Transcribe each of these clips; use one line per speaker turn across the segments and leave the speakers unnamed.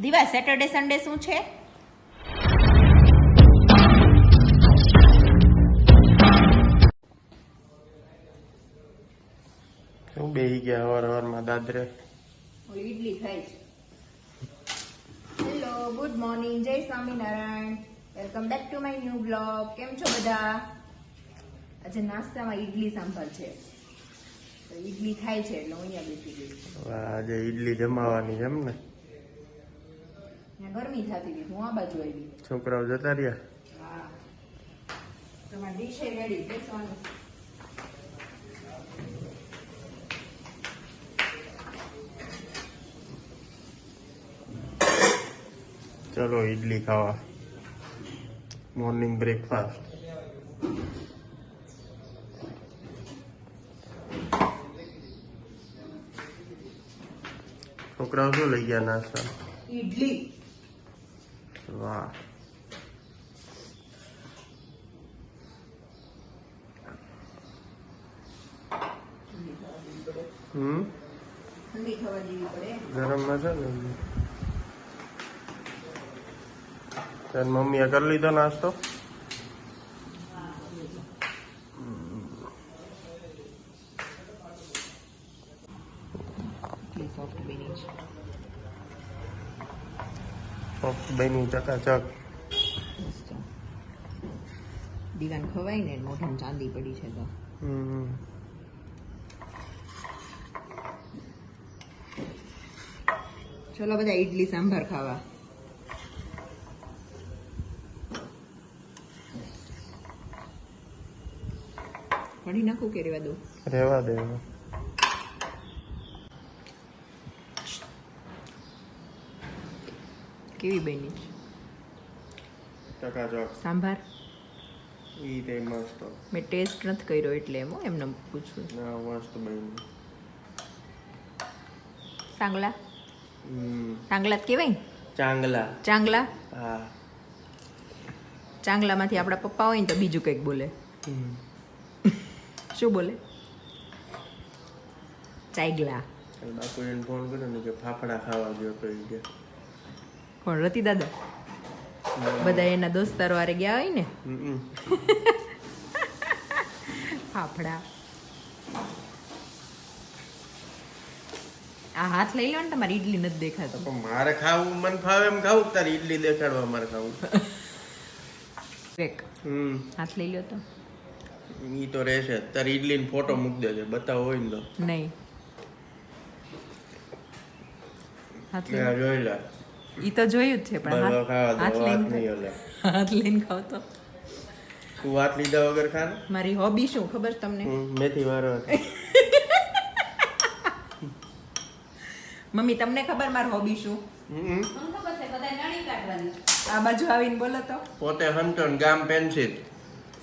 દીવા Saturday Sunday શું છે?
હું બેહી ગયા હવાર હવારમાં દાદરે.
ઇડલી ખાય છે. હેલો ગુડ મોર્નિંગ જય Swaminarayan. Welcome back to my new blog કેમ છો બધા? આજે નાસ્તામાં ઇડલી સાંભાર છે. ઈડલી ઇડલી ખાય છે એટલે હું અહીંયા બેસી ગઈ
આજે ઈડલી જમાવાની છે એમ ને?
ત્યાં ગરમી થતી હતી હું આ બાજુ આવી
છોકરાઓ જતા રહ્યા?
હા. તમારી ડીશે રેડી બેસવાનું.
ચલો ઈડલી ખાવા. મોર્નિંગ બ્રેકફાસ્ટ છોકરાઓ શું લઈ ગયા નાસ્તા?
ઇડલી
વાહ હમ ગરમમાં છે ને તાર મમ્મીએ કરી લીધો નાસ્તો
એટલી સોફ્ટ બની છે
સોફ્ટ બની ચકાચક
દીવાન ખવાય ને મોઢામાં ચાંદી પડી છે તો. ચલો બધા ઇડલી સાંભાર ખાવા. કઢી નાખું કે રેવા દઉં?
દે
કેવી બની?
ચકાચક
સાંભાર?
ઈ તે મસ્ત.
મેં ટેસ્ટ નથી કર્યો એટલે એમ એમને પૂછું.
ના મસ્ત બની
સાંગલા? સાંગલા જ કહેવાય
ચાંગલા.
ચાંગલા?
હા.
ચાંગલામાંથી આપણા પપ્પા હોય ને તો બીજું કંઈક બોલે. શું બોલે? ચાઈગલા.
બાપુજીને ફોન કર્યો ને કે ફાફડા ખાવા ગયો તો કે
કોણ રતી દાદા બધા એના દોસ્તારો વારે ગયા હોય ને? ફાફડા. આ હાથ લઈ લો ને તમારી ઈડલી નથી દેખાતો.
મારે ખાવું મન ફાવે એમ ખાવું તારી ઈડલી દેખાડવા મારે ખાવું.
એક. હાથ લઈ લ્યો તો.
ઈ તો રહેશે. તારી ઈડલીનો ફોટો મૂક દેજે બતાવો હોય ને તો.
નહીં. હાથ
જોઈ લે.
ઈ તો જોયું જ છે પણ હાથ લઈને હાથ લઈને ખાવ તો.
તું વાત લીધા વગર ખા
મારી હોબી શું ખબર તમને?
મેથી વારો
મમ્મી તમને ખબર મારી હોબી શું? આ બાજુ આવીને બોલો તો.
પોતે હંચો ને ગામ પેન્સિલ.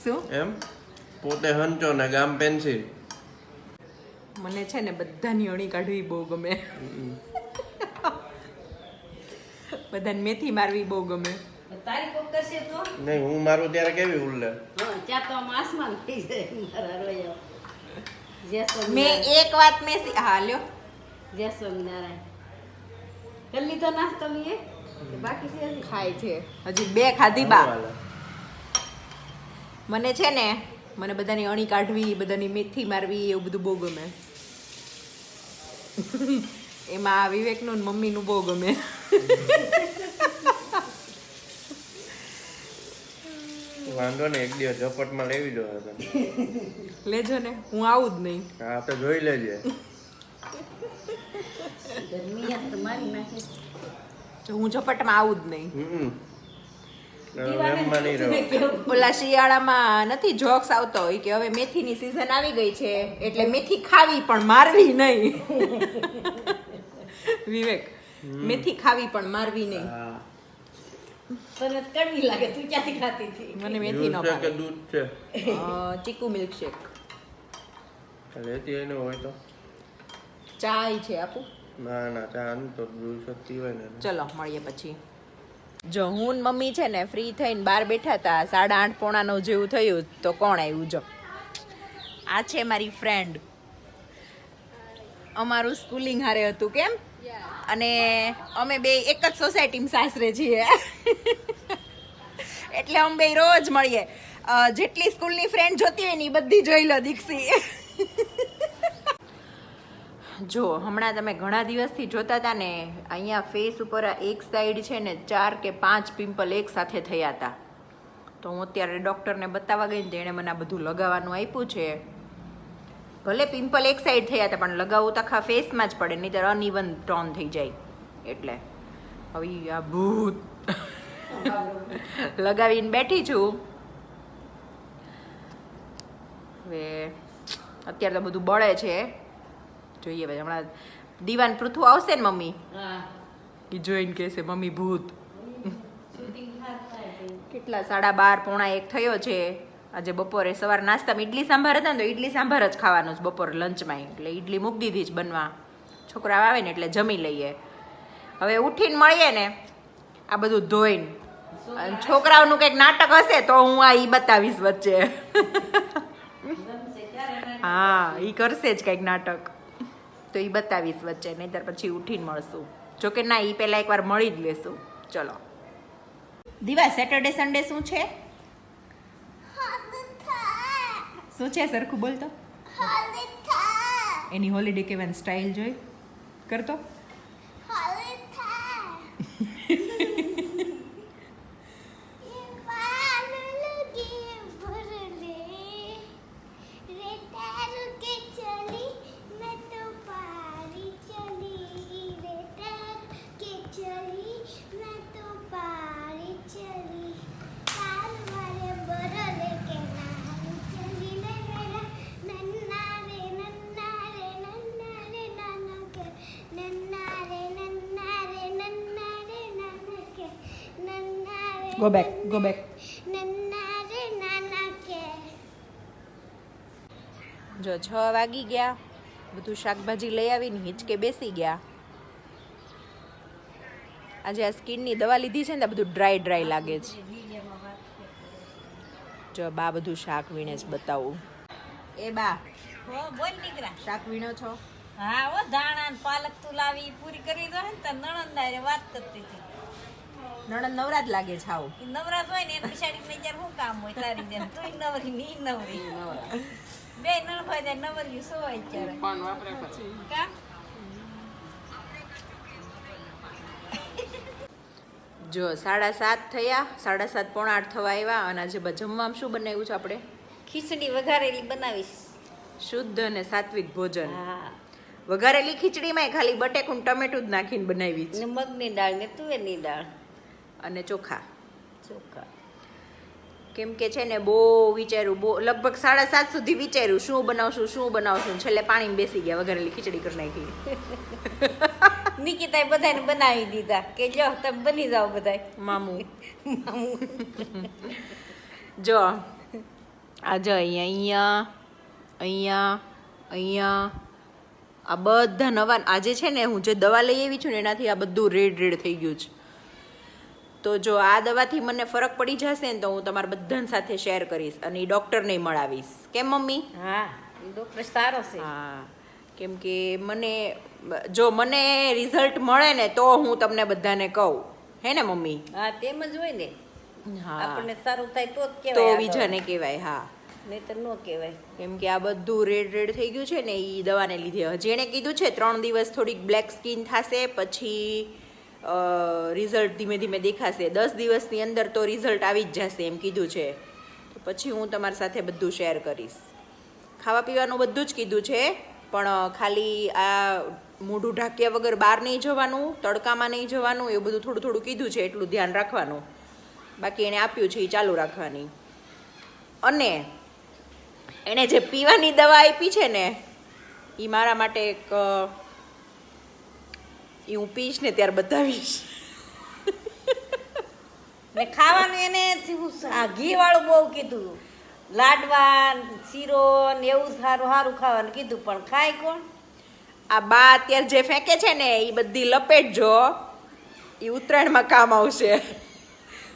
શું?
એમ? પોતે હંચો ને ગામ પેન્સિલ.
મને છે ને બધાની અણી કાઢવી બહુ ગમે. બધાને મેથી મારવી બહુ ગમે.
તારી કોક કરશે તો?
નહીં હું મારું ત્યારે કેવી ઉલ્લે
હા ત્યાં તો આસમાન થઈ જાય મારા રોયો જય
મેં એક વાત મેં હા લ્યો.
જય સ્વામિનારાયણ કરી લીધો નાસ્તો મેં બાકી છે?
ખાય છે. હજી બે ખાધી બા. મને છે ને મને બધાની અણી કાઢવી બધાની મેથી મારવી એવું બધું બહુ ગમે. એમાં આ વિવેકનું ને મમ્મીનું બહુ ગમે.
વાંધો ને એક દિવસ ઝપટમાં લેવી દો
લેજો ને હું આવું જ નહીં.
હા તો જોઈ લેજે.
હું ઝપટમાં આવું જ નહીં. ઓલા શિયાળામાં નથી જોક્સ આવતો હોય કે હવે મેથીની સિઝન આવી ગઈ છે એટલે મેથી ખાવી પણ મારવી નહીં. વિવેક મેથી ખાવી પણ મારવી નહીં.
તને કડવી લાગે તું ક્યાંથી ખાતી હતી?
મને મેથી નો ભાવે.
દૂધ છે?
ચીકુ ચીકુ મિલ્કશેક.
લેતી એને હોય તો.
ચાય છે આપું?
ના ના ચા તો દૂધ સતી હોય ને.
ચલો મળીએ પછી. જો હું મમ્મી છે ને ફ્રી થઈને બહાર બેઠા હતા સાડા આઠ પોણા નવ જેવું થયું તો કોણ આવ્યું જો? આ છે મારી ફ્રેન્ડ અમારું સ્કૂલિંગ હારે હતું કેમ? અને અમે બે એક જ સોસાયટીમાં સાસરે છીએ. એટલે અમે બે રોજ મળીએ. જેટલી સ્કૂલની ફ્રેન્ડ જોતી હોય ને એ બધી જોઈ લો દીક્ષી. જો હમણાં તમે ઘણા દિવસથી જોતા હતા ને અહીંયા ફેસ ઉપર એક સાઈડ છે ને ચાર કે પાંચ પિમ્પલ એક સાથે થયા હતા. તો હું અત્યારે ડૉક્ટરને બતાવવા ગઈ ને તેણે મને આ બધું લગાવવાનું આપ્યું છે. ભલે પિમ્પલ એક સાઈડ થયા હતા પણ લગાવવું તો આખા ફેસમાં જ પડે નહીં તો અનઇવન ટોન થઈ જાય. એટલે હવે આ ભૂત. લગાવીને બેઠી છું. હવે અત્યારે તો બધું બળે છે. જોઈએ ભાઈ હમણાં દીવાન પૃથુ આવશે ને મમ્મી? એ જોઈને કહેશે મમ્મી ભૂત. કેટલા સાડા બાર પોણા એક થયો છે. આજે બપોરે સવાર નાસ્તામાં ઇડલી સાંભાર હતા ને તો ઇડલી સાંભાર જ ખાવાનું છે બપોર લંચમાં એટલે ઇડલી મૂકી દીધી જ બનવા. છોકરા આવે ને એટલે જમી લઈએ. હવે ઉઠીને મળીએ ને આ બધું ધોઈને. છોકરાઓનું કંઈક નાટક હશે તો હું આ ઈ બતાવીશ વચ્ચે. હા એ કરશે જ કંઈક નાટક. તો એ બતાવીશ વચ્ચે, નહીંતર પછી ઉઠીને મળશું. જોકે ના, ઈ પહેલાં એકવાર મળી જ લેશું. ચલો. દીવા સેટરડે સન્ડે શું છે? શું છે સરખું બોલતો એની હોલિડે કેવાની સ્ટાઇલ જોઈ. કરતો ગો back, go back. જો છ વાગી ગયા. બધું શાકભાજી લઈ આવીને હિંચકે બેસી ગયા. આજે આ સ્કિનની દવા લીધી છે ને બધું ડ્રાય ડ્રાય લાગે છે. જો બા બધું શાક વીણે જ બતાવું. એ બા.
હો, બોલ નીકળા
શાક વીણો છો?
હા હો ધાણા ને પાલક તું લાવી પૂરી કરી દો ને તો નણંદ હારે વાત કરતી હતી.
નણંદ નવરાત લાગે છે આવું.
નવરા નવરાત હોય ને એની પછાડી મેં જ્યારે શું કામ હોય તારી જેમ તું નવરી ની નવરી. બે નણ હોય ત્યારે નવરી શું હોય ત્યારે. કા?
જો સાડા સાત થયા સાડા સાત પોણા આઠ થવા આવ્યા અને આજે જમવામાં શું બનાવ્યું છે આપણે?
ખીચડી વઘારેલી બનાવીશ.
શુદ્ધ અને સાત્વિક ભોજન.
હા.
વઘારેલી ખીચડીમાં ખાલી બટેકું ટમેટું જ નાખીને બનાવી છે.
મગની દાળ ને તુવેરની દાળ.
અને ચોખા.
ચોખા.
કેમ કે છે ને બહુ વિચાર્યું બહુ લગભગ સાડા સાત સુધી વિચાર્યું શું બનાવશું શું બનાવશું છેલ્લે પાણીમાં બેસી ગયા વઘારેલી ખીચડી કરી નાખી.
નિકિતાએ બધાને બનાવી દીધા કે જો તમે બની જાઓ બધાય.
મામું. જો આ જો અહીંયા અહીંયા અહીંયા અહીંયા આ બધા નવા આજે છે ને હું જે દવા લઈ આવી છું ને એનાથી આ બધું રેડ રેડ થઈ ગયું છે. તો જો આ દવાથી મને ફરક પડી જશે ને તો હું તમારા બધાની સાથે શેર કરીશ અને એ ડૉક્ટરને મળાવીશ. કેમ મમ્મી?
હા સારો છે.
હા કેમ કે મને જો મને રિઝલ્ટ મળે ને તો હું તમને બધાને કહું. હે ને મમ્મી?
હા તેમ જ હોય ને.
હા.
આપણને સારું થાય તો જ
તો બીજાને કહેવાય હા.
નહીતર ન કહેવાય.
કેમ કે આ બધું રેડ રેડ થઈ ગયું છે ને એ દવાને લીધે. હજી એણે કીધું છે ત્રણ દિવસ થોડીક બ્લેક સ્કિન થશે પછી રિઝલ્ટ ધીમે ધીમે દેખાશે. દસ દિવસની અંદર તો રિઝલ્ટ આવી જ જશે એમ કીધું છે. તો પછી હું તમારી સાથે બધું શેર કરીશ. ખાવા પીવાનું બધું જ કીધું છે, પણ ખાલી આ મોઢું ઢાંક્યા વગર બહાર નહીં જવાનું, તડકામાં નહીં જવાનું, એવું બધું થોડું થોડું કીધું છે, એટલું ધ્યાન રાખવાનું. બાકી એણે આપ્યું છે એ ચાલુ રાખવાની. અને એણે જે પીવાની દવા આપી છે ને એ મારા માટે એક ઈ હું પીશ ને ત્યારે બતાવીશ.
ને ખાવાનું એને ઘી વાળું બહુ કીધું. લાડવા શીરો ને એવું સારું સારું ખાવાનું કીધું. પણ ખાય કોણ?
આ બા અત્યારે જે ફેંકે છે ને એ બધી લપેટજો એ ઉત્તરાયણમાં કામ આવશે.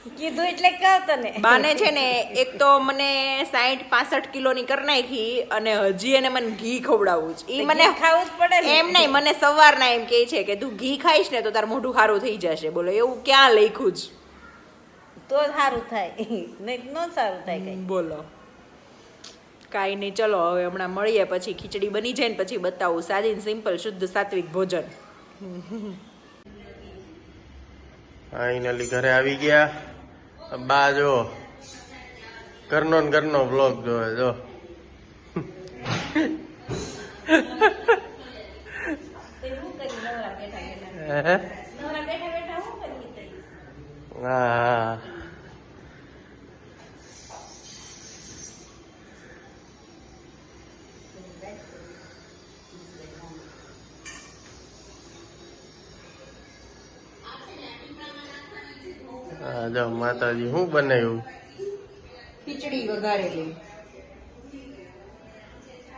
કીધું એટલે કહું તને.
બાને છે ને એક તો મને સાઠ પાસઠ કિલોની કરી નાખી અને હજી એને મને ઘી ખવડાવવું છે. ઈ મને
ખાવું જ પડે
એમ નહીં મને સવારના એમ કહે છે કે તું ઘી ખાઈશ ને તો તાર મોઢું સારું થઈ જશે. બોલો એવું ક્યાં લખ્યું જ
તો સારું થાય. નહીં ન સારું થાય કઈ.
બોલો. કાંઈ નહીં ચલો હવે હમણાં મળીએ પછી ખીચડી બની જાય ને પછી બતાવું. સાદી સિમ્પલ શુદ્ધ સાત્વિક ભોજન.
ફાઇનલી ઘરે આવી ગયા. બા જો ઘરનો ને ઘરનો બ્લોગ જોવે જો હે? હા હા જો માતાજી શું બનાવ્યું?
ખીચડી વઘારેલી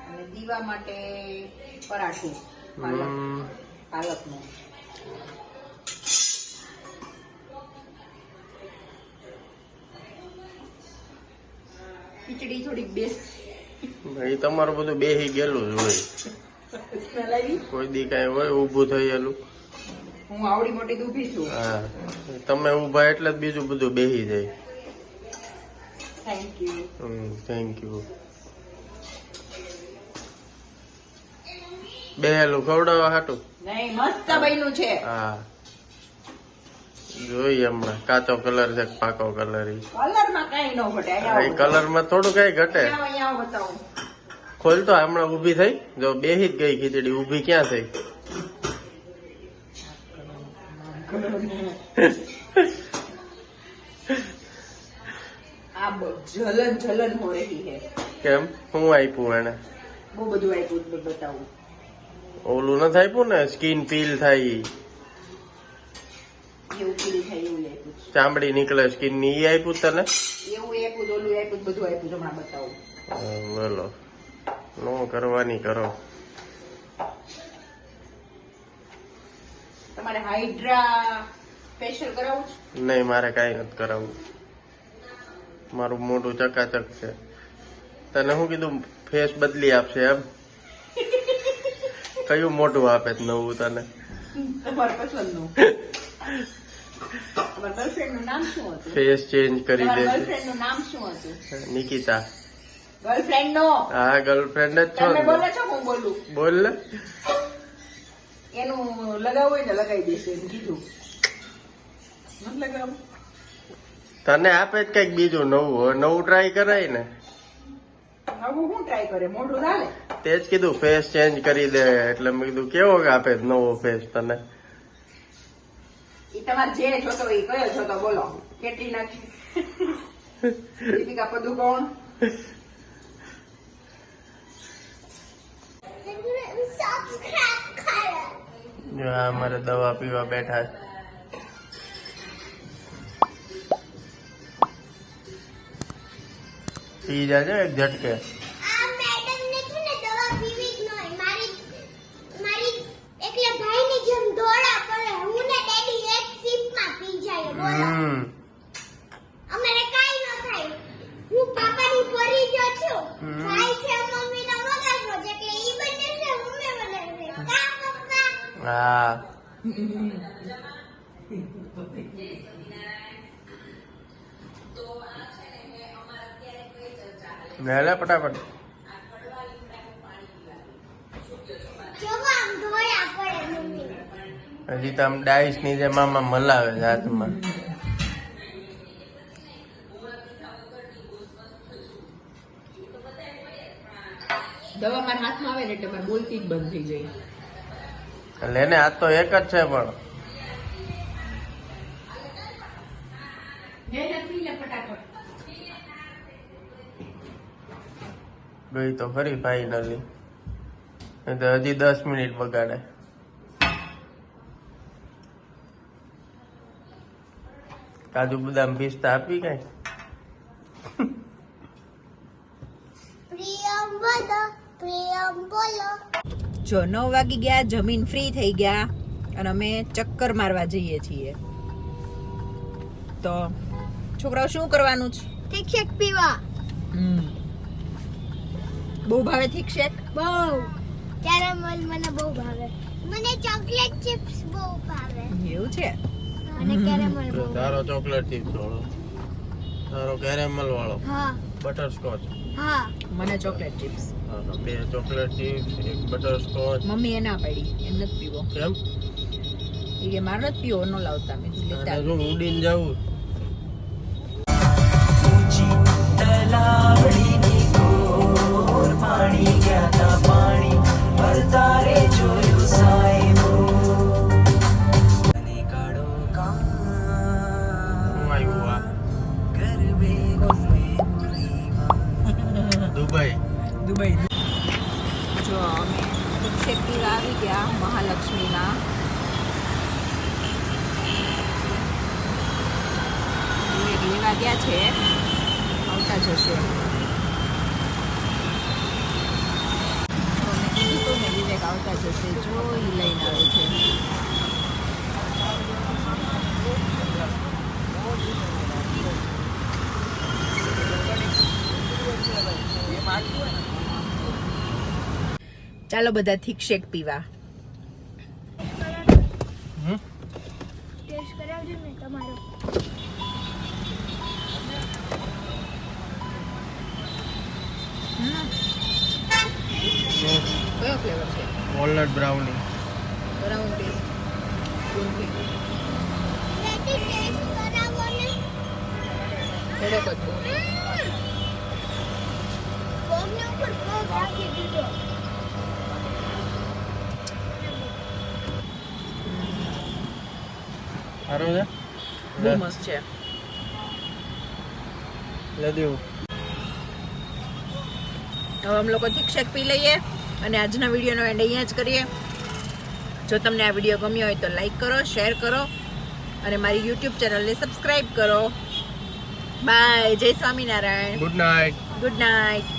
અને દીવા માટે પરાઠું પાલકનું. ખીચડી થોડીક બેસ.
એ તમારું બધું બેસી ગયેલું જ હોય. કોઈ દી કઈ હોય ઊભું થયેલું
હું આવડી મોટી ઊભી છું.
હા. તમે ઊભા એટલે બીજું બધું બેહી જાય.
થેન્ક યુ
થેન્ક યુ બેહેલું ખવડાવવા હાટું.
નહીં મસ્ત બન્યું છે.
હા. જોઈએ હમણાં કાચો કલર છે પાકો કલર ઈ.
કલરમાં કઈ ન ઘટે
એ કલરમાં થોડું કઈ ઘટે.
આવો, અહીંયા આવો બતાવું.
ખોલ તો હમણાં ઊભી થઈ. જો બેહી જ ગઈ ખીચડી ઊભી ક્યાં થઈ?
જલન જલન હો રહી હે.
કેમ? હું આપ્યું એને?
બહુ બધું આપ્યું બતાવું.
ઓલું નથી આપ્યું ને? સ્કિન પીલ થાય. ચામડી નીકળે સ્કિનની ઈ આપ્યું તને?
એવું આપ્યું ઓલું આપ્યું બધું આપ્યું હમણાં બતાવું.
બોલો. નો કરવાની કરો.
તમારે હાઇડ્રા ફેશિયલ કરાવવું છે?
નહીં મારે કાંઈ નથી કરાવવું. મારું મોઢું ચકાચક છે. તને શું કીધું ફેસ બદલી આપશે એમ? કયું મોઢું આપે છે નવું તને? ફેસ ચેન્જ કરી
હતું?
નિકિતા.
ગર્લફ્રેન્ડ નો?
હા ગર્લફ્રેન્ડ જ છો
હું બોલું?
બોલ ને.
એનું લગાવવું હોય ને લગાવી દેશે એમ કીધું. નથી લગાવવું
તને આપે જ કંઈક બીજું નવું નવું ટ્રાય કરાય ને.
નવું શું ટ્રાય કરે? મોઢું ચાલે
તે જ કીધું ફેસ ચેન્જ કરી દે. એટલે મેં કીધું કેવો આપે નવો ફેસ તને?
તમારે જે જોતો હોય એ કયો જોતો? બોલો. કેટરીના દીપિકા પદુકોણ?
જો આ અમારે દવા પીવા બેઠા છે. પી છે એક ઝટકે.
આ
લે લે ફટાફટ. હજી તો આમ ડાઈસની જે મામા મલાવે છે હાથમાં.
દવા મારા હાથમાં આવે ને એટલે બોલતી જ બંધ થઈ જાય.
એટલે એને હાથ તો એક જ છે પણ. ગઈ તો ખરી ફાઈનલી તો હજી દસ મિનિટ બગાડે. કાજુ બદામ પિસ્તા આપી કઈ?
જો નવ વાગી ગયા જમીન ફ્રી થઈ ગયા અને અમે ચક્કર મારવા જઈએ છીએ. તો છોકરાઓ શું કરવાનું છે?
ઠીક છે પીવા
બહુ ભાવે થીક શેક
બહુ. કેરેમલ મને બહુ ભાવે. મને ચોકલેટ ચિપ્સ બહુ ભાવે.
એવું છે?
મને કેરેમલ બહુ
તારો ચોકલેટ ચિપ્સ વાળો. તારો કેરેમલ વાળો.
હા.
બટરસ્કોચ.
હા.
મને ચોકલેટ ચિપ્સ.
બે ચોકલેટ ચિપ્સ એક બટરસ્કોચ.
મમ્મી એ ના પાડી એમ નથી પીવો.
કેમ?
એ કે મારે નથી પીવો નો લાવતા મેં લેતા
શું ઉડીને જાઉં.
ઊંચી પાણી ગયા તા પાણી ભરતારે જોયું સાહેબો. અને કાળો કાં
શું આવ્યું આ?
ગરબે ઘૂમે
દુબઈ.
દુબઈ. જો અમે શેક આવી ગયા મહાલક્ષ્મીના. લેવા ગયા છે. આવતા જશે તો મેં કીધું હતું ને વિવેક આવતા જશે જો ઈ લઈને આવે છે. ચાલો બધા થીક શેક પીવા.
વોલનટ બ્રાઉની
બ્રાઉન ટેસ્ટ
સારું છે?
બહુ મસ્ત છે.
લે દેવું.
હવે અમ લોકો શેક પી લઈએ. અને આજના વિડીયોનો એન્ડ અહીંયા જ કરીએ. જો તમને આ વીડિયો ગમ્યો હોય તો લાઈક કરો શેર કરો અને મારી યુટ્યુબ ચેનલને સબસ્ક્રાઈબ કરો. બાય જય Swaminarayan.
Good night
good night